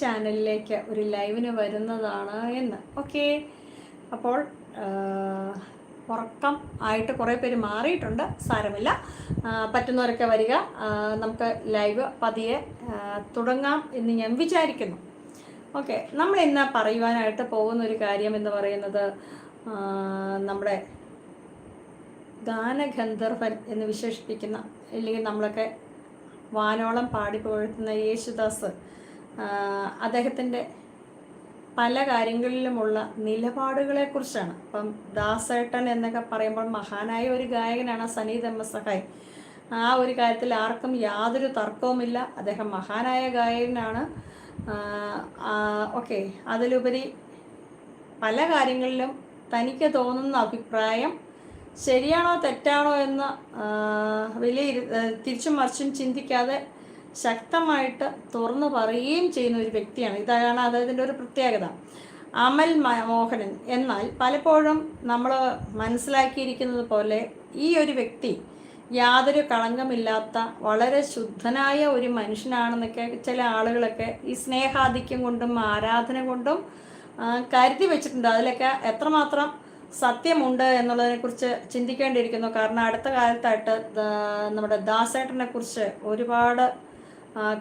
ചാനലിലേക്ക് ഒരു ലൈവിന് വരുന്നതാണ് എന്ന്. ഓക്കെ അപ്പോൾ ഉറക്കം ആയിട്ട് കുറേ പേര് മാറിയിട്ടുണ്ട്. സാരമില്ല. പറ്റുന്നവരൊക്കെ വരിക. നമുക്ക് ലൈവ് പതിയെ തുടങ്ങാം എന്ന് ഞാൻ വിചാരിക്കുന്നു. ഓക്കെ നമ്മൾ ഇന്ന് പറയുവാനായിട്ട് പോകുന്ന ഒരു കാര്യം എന്ന് പറയുന്നത് നമ്മുടെ ഗാനഗന്ധർവൻ എന്ന് വിശേഷിപ്പിക്കുന്ന അല്ലെങ്കിൽ നമ്മളൊക്കെ വാനോളം പാടിപ്പോഴുത്തുന്ന യേശുദാസ് അദ്ദേഹത്തിന്റെ പല കാര്യങ്ങളിലുമുള്ള നിലപാടുകളെക്കുറിച്ചാണ്. അപ്പം ദാസേട്ടൻ എന്നൊക്കെ പറയുമ്പോൾ മഹാനായ ഒരു ഗായകനാണ് സനി സഹായ് ആ ഒരു കാര്യത്തിൽ ആർക്കും യാതൊരു തർക്കവുമില്ല. അദ്ദേഹം മഹാനായ ഗായകനാണ്. ഓക്കെ. അതിലുപരി പല കാര്യങ്ങളിലും തനിക്ക് തോന്നുന്ന അഭിപ്രായം ശരിയാണോ തെറ്റാണോ എന്ന് വലിയ തിരിച്ചും മറിച്ചും ചിന്തിക്കാതെ ശക്തമായിട്ട് തുറന്നു പറയുകയും ചെയ്യുന്ന ഒരു വ്യക്തിയാണ്. ഇതാണ് അദ്ദേഹത്തിന്റെ ഒരു പ്രത്യേകത. അമൽ മോഹനൻ. എന്നാൽ പലപ്പോഴും നമ്മൾ മനസ്സിലാക്കിയിരിക്കുന്നത് പോലെ ഈ ഒരു വ്യക്തി യാതൊരു കളങ്കമില്ലാത്ത വളരെ ശുദ്ധനായ ഒരു മനുഷ്യനാണെന്നൊക്കെ ചില ആളുകളൊക്കെ ഈ സ്നേഹാധിക്യം കൊണ്ടും ആരാധന കൊണ്ടും കരുതി വെച്ചിട്ടുണ്ട്. അതിലൊക്കെ എത്രമാത്രം സത്യമുണ്ട് എന്നുള്ളതിനെ കുറിച്ച് ചിന്തിക്കേണ്ടിയിരിക്കുന്നു. കാരണം അടുത്ത കാലത്തായിട്ട് നമ്മുടെ ദാസേട്ടനെ കുറിച്ച് ഒരുപാട്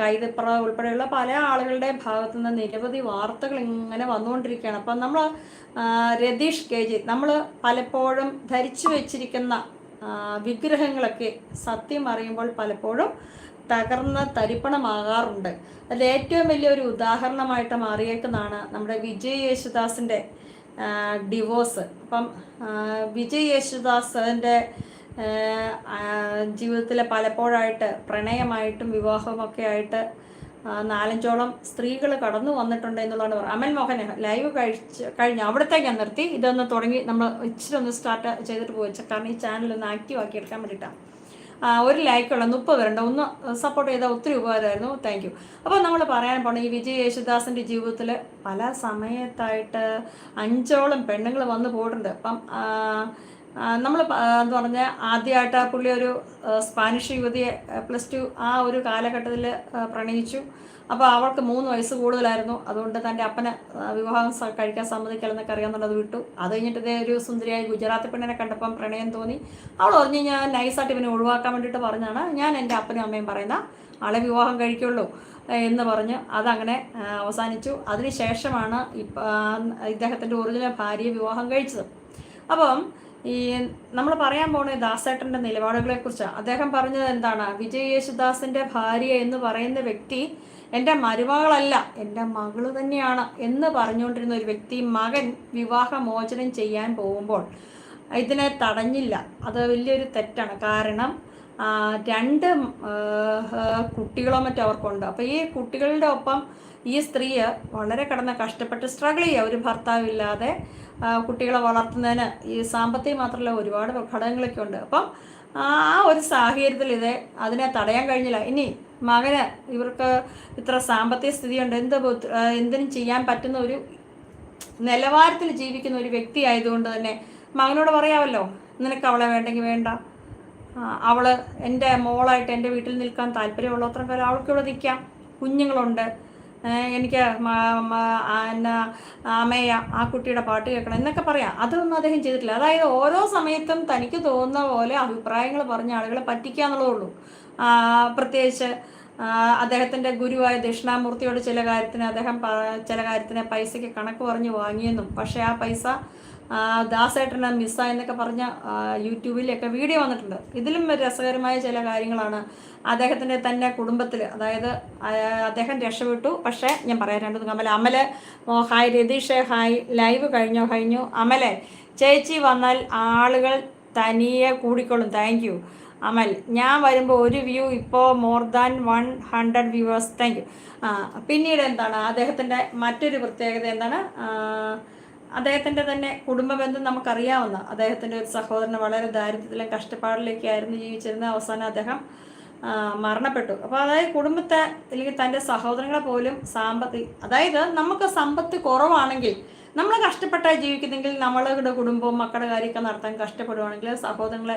കൈതപ്ര ഉൾപ്പെടെയുള്ള പല ആളുകളുടെ ഭാഗത്തു നിന്ന് നിരവധി വാർത്തകൾ ഇങ്ങനെ വന്നുകൊണ്ടിരിക്കുകയാണ്. അപ്പം നമ്മൾ രതീഷ് കെ. ജി നമ്മൾ പലപ്പോഴും ധരിച്ചു വെച്ചിരിക്കുന്ന വിഗ്രഹങ്ങളൊക്കെ സത്യം അറിയുമ്പോൾ പലപ്പോഴും തകർന്ന തരിപ്പണമാകാറുണ്ട്. അതിൽ ഏറ്റവും വലിയൊരു ഉദാഹരണമായിട്ട് മാറിയേക്കുന്നതാണ് നമ്മുടെ വിജയ് യേശുദാസിന്റെ ഡിവോഴ്സ്. അപ്പം വിജയ് യേശുദാസിന്റെ ജീവിതത്തിൽ പലപ്പോഴായിട്ട് പ്രണയമായിട്ടും വിവാഹമൊക്കെ ആയിട്ട് നാലഞ്ചോളം സ്ത്രീകൾ കടന്നു വന്നിട്ടുണ്ട് എന്നുള്ളതാണ് പറയുന്നത് അമൽ മോഹൻ ലൈവ് കഴിച്ച് കഴിഞ്ഞ് അവിടത്തേക്ക് ഞാൻ നിർത്തി. ഇതൊന്ന് തുടങ്ങി നമ്മൾ ഇച്ചിരി ഒന്ന് സ്റ്റാർട്ട് ചെയ്തിട്ട് പോയി കാരണം ഈ ചാനൽ ഒന്ന് ആക്റ്റീവ് ആക്കി എടുക്കാൻ വേണ്ടിയിട്ടാണ് ഒരു ലൈക്കുള്ള മുപ്പത് പേരുണ്ട്. ഒന്ന് സപ്പോർട്ട് ചെയ്താൽ ഒത്തിരി ഉപകാരമായിരുന്നു. താങ്ക് യു അപ്പോൾ നമ്മൾ പറയാൻ പോണ ഈ വിജയ് യേശുദാസിന്റെ ജീവിതത്തിൽ പല സമയത്തായിട്ട് അഞ്ചോളം പെണ്ണുങ്ങൾ വന്നു പോയിട്ടുണ്ട്. അപ്പം നമ്മൾ എന്ന് പറഞ്ഞാൽ ആദ്യമായിട്ട് പുള്ളി ഒരു സ്പാനിഷ് യുവതിയെ പ്ലസ് ടു ആ ഒരു കാലഘട്ടത്തിൽ പ്രണയിച്ചു. അപ്പോൾ അവൾക്ക് മൂന്ന് വയസ്സ് കൂടുതലായിരുന്നു. അതുകൊണ്ട് തന്റെ അപ്പനെ വിവാഹം കഴിക്കാൻ സമ്മതിക്കലെന്നൊക്കെ അറിയാമെന്നുള്ളത് വിട്ടു. അത് കഴിഞ്ഞിട്ട് ഇതേ ഒരു സുന്ദരിയായ ഗുജറാത്തി പെണ്ണിനെ കണ്ടപ്പം പ്രണയം തോന്നി. അവൾ പറഞ്ഞു ഞാൻ നൈസായിട്ട് ഇവനെ ഒഴിവാക്കാൻ വേണ്ടിയിട്ട് പറഞ്ഞാണ് ഞാൻ എന്റെ അപ്പനും അമ്മയും പറയുന്ന ആളെ വിവാഹം കഴിക്കുള്ളൂ എന്ന് പറഞ്ഞ് അതങ്ങനെ അവസാനിച്ചു. അതിനുശേഷമാണ് ഇപ്പം ഇദ്ദേഹത്തിന്റെ ഒറിജിനൽ ഭാര്യയെ വിവാഹം കഴിച്ചത്. അപ്പം ഈ നമ്മൾ പറയാൻ പോണേ ദാസേട്ടന്റെ നിലപാടുകളെ കുറിച്ചാണ് അദ്ദേഹം പറഞ്ഞത് എന്താണ്? വിജയ് യേശുദാസിന്റെ ഭാര്യ എന്ന് പറയുന്ന വ്യക്തി എന്റെ മരുമകളല്ല എന്റെ മകൾ തന്നെയാണ് എന്ന് പറഞ്ഞുകൊണ്ടിരുന്ന ഒരു വ്യക്തി മകൻ വിവാഹമോചനം ചെയ്യാൻ പോകുമ്പോൾ ഇതിനെ തടഞ്ഞില്ല. അത് വലിയൊരു തെറ്റാണ്. കാരണം രണ്ട് കുട്ടികളോ മറ്റോ അവർക്കുണ്ട്. അപ്പോൾ ഈ കുട്ടികളുടെ ഒപ്പം ഈ സ്ത്രീ വളരെ കിടന്ന് കഷ്ടപ്പെട്ട് സ്ട്രഗിൾ ചെയ്യുക. ഒരു ഭർത്താവില്ലാതെ കുട്ടികളെ വളർത്തുന്നതിന് ഈ സാമ്പത്തികം മാത്രമല്ല ഒരുപാട് ഘടകങ്ങളൊക്കെ ഉണ്ട്. അപ്പം ആ ഒരു സാഹചര്യത്തിൽ ഇത് അതിനെ തടയാൻ കഴിഞ്ഞില്ല. ഇനി മകന് ഇവർക്ക് ഇത്ര സാമ്പത്തിക സ്ഥിതിയുണ്ട്. എന്ത് എന്തിനും ചെയ്യാൻ പറ്റുന്ന ഒരു നിലവാരത്തിൽ ജീവിക്കുന്ന ഒരു വ്യക്തി ആയതുകൊണ്ട് തന്നെ മകനോട് പറയാമല്ലോ നിനക്ക് അവളെ വേണ്ടെങ്കിൽ വേണ്ട. അവൾ എന്റെ മോളായിട്ട് എന്റെ വീട്ടിൽ നിൽക്കാൻ താല്പര്യമുള്ള കാലം അവൾക്ക് ഇവിടെ നിൽക്കാം. കുഞ്ഞുങ്ങളുണ്ട്. എനിക്ക് എന്നാ അമ്മയ ആ കുട്ടിയുടെ പാട്ട് കേൾക്കണം എന്നൊക്കെ പറയാം. അതൊന്നും അദ്ദേഹം ചെയ്തിട്ടില്ല. അതായത് ഓരോ സമയത്തും തനിക്ക് തോന്നുന്ന പോലെ അഭിപ്രായങ്ങൾ പറഞ്ഞ ആളുകളെ പറ്റിക്കുക എന്നുള്ളതേ ഉള്ളൂ പ്രത്യേകിച്ച് അദ്ദേഹത്തിന്റെ ഗുരുവായ ദക്ഷിണാമൂർത്തിയോട് ചില കാര്യത്തിന് അദ്ദേഹം ചില കാര്യത്തിന് പൈസയ്ക്ക് കണക്ക് പറഞ്ഞ് വാങ്ങിയെന്നും പക്ഷേ ആ പൈസ ദാസേട്ടന് മിസ്സായെന്നൊക്കെ പറഞ്ഞ ആ, യൂട്യൂബിലൊക്കെ വീഡിയോ വന്നിട്ടുണ്ട്. ഇതിലും രസകരമായ ചില കാര്യങ്ങളാണ് അദ്ദേഹത്തിന്റെ തന്നെ കുടുംബത്തിൽ അതായത് അദ്ദേഹം രക്ഷപ്പെട്ടു. പക്ഷേ ഞാൻ പറയാൻ രണ്ടു Amala Amal hi Ratheesh hi live കഴിഞ്ഞോ? കഴിഞ്ഞു. അമലെ ചേച്ചി വന്നാൽ ആളുകൾ തനിയെ കൂടിക്കൊള്ളും. താങ്ക് യു അമൽ ഞാൻ വരുമ്പോൾ ഒരു വ്യൂ ഇപ്പോൾ more than one hundred viewers thank you പിന്നീട് എന്താണ്? അദ്ദേഹത്തിന്റെ മറ്റൊരു പ്രത്യേകത എന്താണ്? അദ്ദേഹത്തിന്റെ തന്നെ കുടുംബ ബന്ധം നമുക്കറിയാവുന്ന. അദ്ദേഹത്തിന്റെ ഒരു സഹോദരൻ വളരെ ദാരിദ്ര്യത്തിലും കഷ്ടപ്പാടിലേക്കായിരുന്നു ജീവിച്ചിരുന്ന അവസാനം അദ്ദേഹം മരണപ്പെട്ടു. അപ്പോൾ അതായത് കുടുംബത്തെ അല്ലെങ്കിൽ തന്റെ സഹോദരങ്ങളെ പോലും സാമ്പത്തിക അതായത് നമുക്ക് സമ്പത്ത് കുറവാണെങ്കിൽ നമ്മൾ കഷ്ടപ്പെട്ടായി ജീവിക്കുന്നെങ്കിൽ നമ്മളുടെ കുടുംബവും മക്കളുടെ കാര്യമൊക്കെ നടത്താൻ കഷ്ടപ്പെടുവാണെങ്കിൽ സഹോദരങ്ങളെ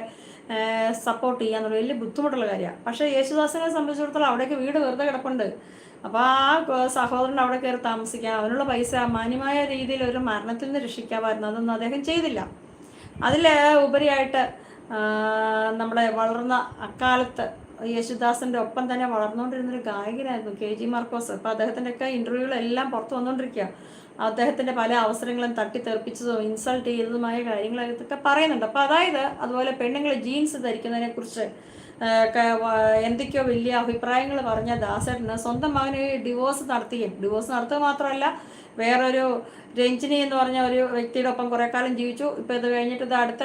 സപ്പോർട്ട് ചെയ്യാന്നുള്ള വലിയ ബുദ്ധിമുട്ടുള്ള കാര്യമാണ്. പക്ഷേ യേശുദാസിനെ സംബന്ധിച്ചിടത്തോളം അവിടേക്ക് വീട് വെറുതെ കിടപ്പുണ്ട്. അപ്പോൾ ആ സഹോദരൻ അവിടെ കയറി താമസിക്കാൻ അവനുള്ള പൈസ മാന്യമായ രീതിയിൽ ഒരു മരണത്തിൽ നിന്ന് രക്ഷിക്കാമായിരുന്നു. അതൊന്നും അദ്ദേഹം ചെയ്തില്ല. അതിൽ ഉപരിയായിട്ട് നമ്മളെ വളർന്ന അക്കാലത്ത് യേശുദാസിന്റെ ഒപ്പം തന്നെ വളർന്നുകൊണ്ടിരുന്നൊരു ഗായകനായിരുന്നു കെ ജി മാർക്കോസ്. അപ്പോൾ അദ്ദേഹത്തിന്റെയൊക്കെ ഇന്റർവ്യൂകളെല്ലാം പുറത്തു വന്നുകൊണ്ടിരിക്കുക അദ്ദേഹത്തിന്റെ പല അവസരങ്ങളും തട്ടിത്തെറിപ്പിച്ചതും ഇൻസൾട്ട് ചെയ്തതുമായ കാര്യങ്ങളൊക്കെ പറയുന്നുണ്ട്. അപ്പോൾ അതായത് അതുപോലെ പെണ്ണുങ്ങൾ ജീൻസ് ധരിക്കുന്നതിനെക്കുറിച്ച് എന്തൊക്കെയോ വലിയ അഭിപ്രായങ്ങൾ പറഞ്ഞ ദാസേട്ടന് സ്വന്തം മകന് ഡിവോഴ്സ് നടത്തുകയും ഡിവോഴ്സ് നടത്തുക മാത്രമല്ല വേറൊരു രഞ്ജിനി എന്ന് പറഞ്ഞ ഒരു വ്യക്തിയുടെ ഒപ്പം കുറേ കാലം ജീവിച്ചു. ഇപ്പോൾ ഇത് കഴിഞ്ഞിട്ട് ഇത് അടുത്ത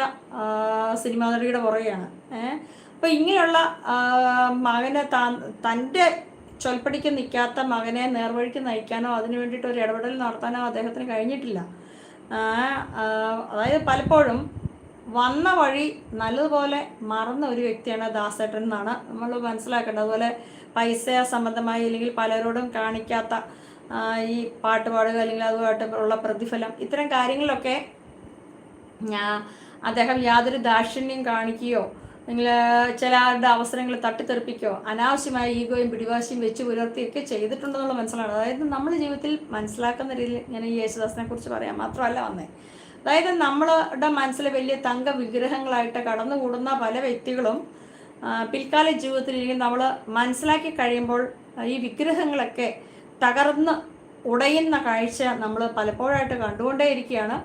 സിനിമാ നടിയുടെ പുറകെയാണ്. ഏഹ് അപ്പോൾ ഇങ്ങനെയുള്ള മകനെ താൻ തന്റെ ചൊൽപ്പടിക്ക് നിൽക്കാത്ത മകനെ നേർവഴിക്ക് നയിക്കാനോ അതിനു വേണ്ടിയിട്ട് ഒരു ഇടപെടൽ നടത്താനോ അദ്ദേഹത്തിന് കഴിഞ്ഞിട്ടില്ല. അതായത് പലപ്പോഴും വന്ന വഴി നല്ലതുപോലെ മറന്ന ഒരു വ്യക്തിയാണ് ദാസേട്ടൻ എന്നാണ് നമ്മൾ മനസ്സിലാക്കേണ്ടത്. അതുപോലെ പൈസ സംബന്ധമായി അല്ലെങ്കിൽ പലരോടും കാണിക്കാത്ത ഈ പാട്ട് പാടുക അല്ലെങ്കിൽ അതുമായിട്ട് ഉള്ള പ്രതിഫലം ഇത്തരം കാര്യങ്ങളിലൊക്കെ അദ്ദേഹം യാതൊരു ദാക്ഷിണ്യം കാണിക്കുകയോ അല്ലെങ്കിൽ ചിലരുടെ അവസരങ്ങൾ തട്ടിത്തെറിപ്പിക്കോ? അനാവശ്യമായ ഈഗോയും പിടിവാശിയും വെച്ച് പുലർത്തിയൊക്കെ ചെയ്തിട്ടുണ്ടെന്നുള്ള മനസ്സിലാണ്. അതായത് നമ്മുടെ ജീവിതത്തിൽ മനസ്സിലാക്കുന്ന രീതിയിൽ ഞാൻ ഈ യേശുദാസിനെ കുറിച്ച് പറയാം മാത്രമല്ല വന്നേ. അതായത് നമ്മളുടെ മനസ്സിൽ വലിയ തങ്ക വിഗ്രഹങ്ങളായിട്ട് കടന്നുകൂടുന്ന പല വ്യക്തികളും പിൽക്കാല ജീവിതത്തിൽ നമ്മൾ മനസ്സിലാക്കി കഴിയുമ്പോൾ ഈ വിഗ്രഹങ്ങളൊക്കെ തകർന്ന് ഉടയുന്ന കാഴ്ച നമ്മൾ പലപ്പോഴായിട്ട് കണ്ടുകൊണ്ടേയിരിക്കുകയാണ്.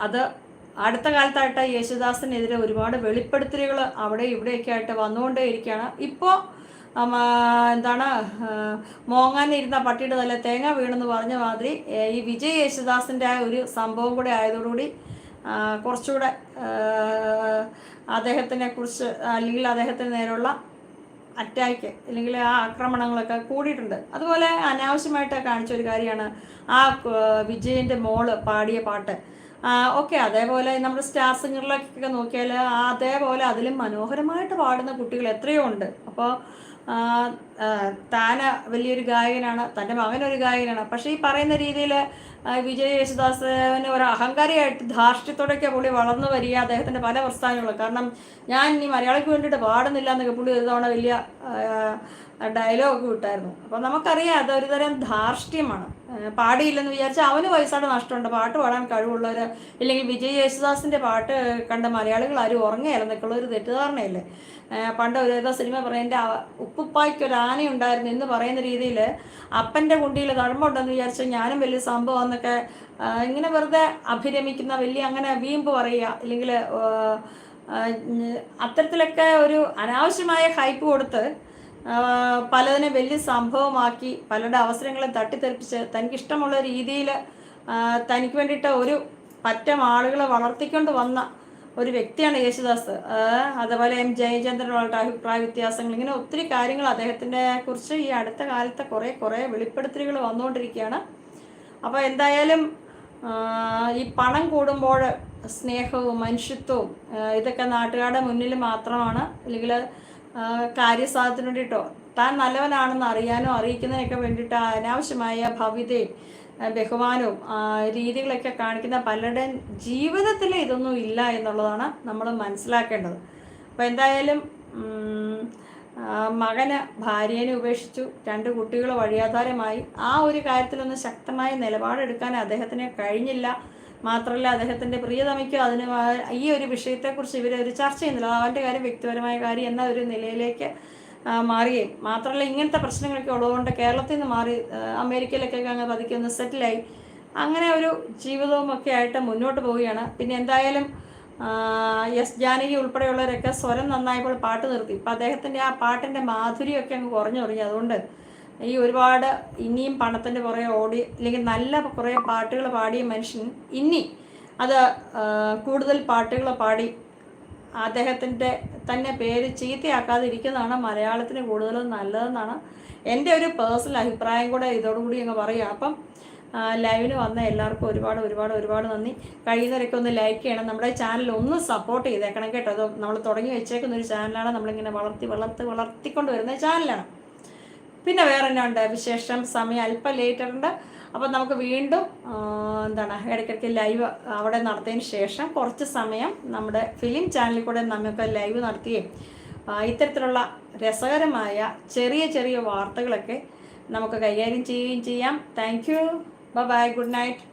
അത് അടുത്ത കാലത്തായിട്ട് യേശുദാസിനെതിരെ ഒരുപാട് വെളിപ്പെടുത്തലുകൾ അവിടെ ഇവിടെയൊക്കെ ആയിട്ട് വന്നുകൊണ്ടേ ഇരിക്കുകയാണ് ഇപ്പോൾ എന്താണ് മോങ്ങാനിരുന്ന പട്ടിയുടെ തല തേങ്ങ വീണെന്ന് പറഞ്ഞ മാതിരി ഈ വിജയ് യേശുദാസിന്റെ ഒരു സംഭവം കൂടെ ആയതോടുകൂടി കുറച്ചുകൂടെ അദ്ദേഹത്തിനെ കുറിച്ച് അല്ലെങ്കിൽ അദ്ദേഹത്തിന് നേരെയുള്ള അറ്റാക്ക് അല്ലെങ്കിൽ ആ ആക്രമണങ്ങളൊക്കെ കൂടിയിട്ടുണ്ട്. അതുപോലെ അനാവശ്യമായിട്ട് കാണിച്ച ഒരു കാര്യമാണ് ആ വിജയന്റെ മോൾ പാടിയ പാട്ട്. ഓക്കെ അതേപോലെ നമ്മുടെ സ്റ്റാർ സിംഗറിലൊക്കെ നോക്കിയാൽ അതേപോലെ അതിലും മനോഹരമായിട്ട് പാടുന്ന കുട്ടികൾ എത്രയോ ഉണ്ട്. അപ്പോൾ താന വലിയൊരു ഗായകനാണ് തന്റെ മകനൊരു ഗായകനാണ്. പക്ഷേ ഈ പറയുന്ന രീതിയിൽ വിജയ് യേശുദാസന് ഒരു അഹങ്കാരിയായിട്ട് ധാർഷ്ട്യത്തോടെയൊക്കെ പുള്ളി വളർന്നു വരിക അദ്ദേഹത്തിന്റെ പല പ്രസ്ഥാനങ്ങളും. കാരണം ഞാൻ ഇനി മലയാളിക്ക് വേണ്ടിയിട്ട് പാടുന്നില്ല എന്നൊക്കെ പുള്ളി ഒരു തവണ വലിയ ഡയലോഗ് വിട്ടായിരുന്നു. അപ്പോൾ നമുക്കറിയാം അതൊരു തരം ധാർഷ്ട്യമാണ്. പാടിയില്ലെന്ന് വിചാരിച്ചാൽ അവന് പൈസയുടെ നഷ്ടമുണ്ട്. പാട്ട് പാടാൻ കഴിവുള്ളവർ ഇല്ലെങ്കിൽ വിജയ് യേശുദാസിന്റെ പാട്ട് കണ്ട മലയാളികൾ ആരും ഉറങ്ങുകയല്ല എന്നൊക്കെയുള്ള ഒരു തെറ്റിദ്ധാരണയല്ലേ? പണ്ട് ഒരു ഏതോ സിനിമ പറയുന്നതിന്റെ ഉപ്പുപ്പായ്ക്കൊരു ഉപ്പുപ്പായ്ക്ക് ഒരു ആനയുണ്ടായിരുന്നു എന്ന് പറയുന്ന രീതിയിൽ അപ്പന്റെ കുണ്ടിയിൽ കഴമ്പുണ്ടെന്ന് വിചാരിച്ചാൽ ഞാനും വലിയ സംഭവം എന്നൊക്കെ ഇങ്ങനെ വെറുതെ അഭിരമിക്കുന്ന വലിയ അങ്ങനെ വീമ്പ് പറയുക ഇല്ലെങ്കിൽ അത്തരത്തിലൊക്കെ ഒരു അനാവശ്യമായ ഹൈപ്പ് കൊടുത്ത് പലതിനെ വലിയ സംഭവമാക്കി പലരുടെ അവസരങ്ങളെ തട്ടിത്തെറിപ്പിച്ച് തനിക്കിഷ്ടമുള്ള രീതിയിൽ തനിക്ക് വേണ്ടിയിട്ട് ഒരു പറ്റം ആളുകളെ വളർത്തിക്കൊണ്ട് വന്ന ഒരു വ്യക്തിയാണ് യേശുദാസ്. അതുപോലെ എം. ജയചന്ദ്രനുമായിട്ട് അഭിപ്രായ വ്യത്യാസങ്ങൾ. ഇങ്ങനെ ഒത്തിരി കാര്യങ്ങൾ അദ്ദേഹത്തിന്റെ കുറിച്ച് ഈ അടുത്ത കാലത്തെ കുറേ കുറേ വെളിപ്പെടുത്തലുകൾ വന്നുകൊണ്ടിരിക്കുകയാണ്. അപ്പോൾ എന്തായാലും ഈ പണം കൂടുമ്പോൾ സ്നേഹവും മനുഷ്യത്വവും ഇതൊക്കെ നാട്ടുകാരുടെ മുന്നിൽ മാത്രമാണ്. അല്ലെങ്കിൽ കാര്യസാധത്തിന് വേണ്ടിയിട്ടോ താൻ നല്ലവനാണെന്ന് അറിയാനോ അറിയിക്കുന്നതിനൊക്കെ വേണ്ടിയിട്ട് അനാവശ്യമായ ഭവ്യതയും ബഹുമാനവും രീതികളൊക്കെ കാണിക്കുന്ന പലരുടെയും ജീവിതത്തിൽ ഇതൊന്നും ഇല്ല എന്നുള്ളതാണ് നമ്മൾ മനസ്സിലാക്കേണ്ടത്. അപ്പോൾ എന്തായാലും മകന് ഭാര്യേനെ ഉപേക്ഷിച്ചു രണ്ട് കുട്ടികൾ വഴിയാധാരമായി. ആ ഒരു കാര്യത്തിലൊന്ന് ശക്തമായ നിലപാടെടുക്കാൻ അദ്ദേഹത്തിന് കഴിഞ്ഞില്ല. മാത്രമല്ല അദ്ദേഹത്തിന്റെ പ്രിയതമയ്ക്കും അതിന് ഈ ഒരു വിഷയത്തെക്കുറിച്ച് ഇവരൊരു ചർച്ച ചെയ്യുന്നില്ല. അവന്റെ കാര്യം വ്യക്തിപരമായ കാര്യം എന്ന ഒരു നിലയിലേക്ക് മാറുകയും മാത്രമല്ല ഇങ്ങനത്തെ പ്രശ്നങ്ങളൊക്കെ ഉള്ളതുകൊണ്ട് കേരളത്തിൽ നിന്ന് മാറി അമേരിക്കയിലൊക്കെ അങ്ങ് പതുക്കെ ഒന്ന് സെറ്റിലായി. അങ്ങനെ ഒരു ജീവിതവും ഒക്കെ ആയിട്ട് മുന്നോട്ട് പോവുകയാണ്. പിന്നെ എന്തായാലും എസ് ജാനകി ഉൾപ്പെടെയുള്ളവരൊക്കെ സ്വരം നന്നായപ്പോൾ പാട്ട് നിർത്തി. ഇപ്പം അദ്ദേഹത്തിന്റെ ആ പാട്ടിന്റെ മാധുര്യമൊക്കെ അങ്ങ് കുറഞ്ഞു തുടങ്ങി. അതുകൊണ്ട് ഈ ഒരുപാട് ഇനിയും പണത്തിന്റെ കുറേ ഓടി അല്ലെങ്കിൽ നല്ല കുറേ പാട്ടുകൾ പാടിയ മനുഷ്യൻ ഇനി അത് കൂടുതൽ പാട്ടുകൾ പാടി അദ്ദേഹത്തിന്റെ തന്നെ പേര് ചീത്തയാക്കാതിരിക്കുന്നതാണ് മലയാളത്തിന് കൂടുതലും നല്ലതെന്നാണ് എന്റെ ഒരു പേഴ്സണൽ അഭിപ്രായം കൂടെ ഇതോടുകൂടി അങ്ങ് പറയുക. അപ്പം ലൈവിന് വന്ന എല്ലാവർക്കും ഒരുപാട് ഒരുപാട് ഒരുപാട് നന്ദി. കഴിയുന്നവരൊക്കെ ഒന്ന് ലൈക്ക് ചെയ്യണം. നമ്മുടെ ചാനൽ ഒന്ന് സപ്പോർട്ട് ചെയ്തേക്കണം കേട്ടോ. അത് നമ്മൾ തുടങ്ങി വെച്ചേക്കുന്ന ഒരു ചാനലാണ്. നമ്മളിങ്ങനെ വളർത്തി വളർത്തി വളർത്തിക്കൊണ്ട് വരുന്ന ചാനലാണ്. പിന്നെ വേറെ എന്നാ ഉണ്ട് വിശേഷം? സമയം അല്പം ലേറ്റ് ഉണ്ട് അപ്പോൾ നമുക്ക് വീണ്ടും എന്താണ് ഇടയ്ക്കിടയ്ക്ക് ലൈവ് അവിടെ നടത്തിയതിന് ശേഷം കുറച്ച് സമയം നമ്മുടെ ഫിലിം ചാനലിൽ കൂടെ നമുക്ക് ലൈവ് നടത്തുകയും ഇത്തരത്തിലുള്ള രസകരമായ ചെറിയ ചെറിയ വാർത്തകളൊക്കെ നമുക്ക് കൈകാര്യം ചെയ്യുകയും ചെയ്യാം. Thank you bye good night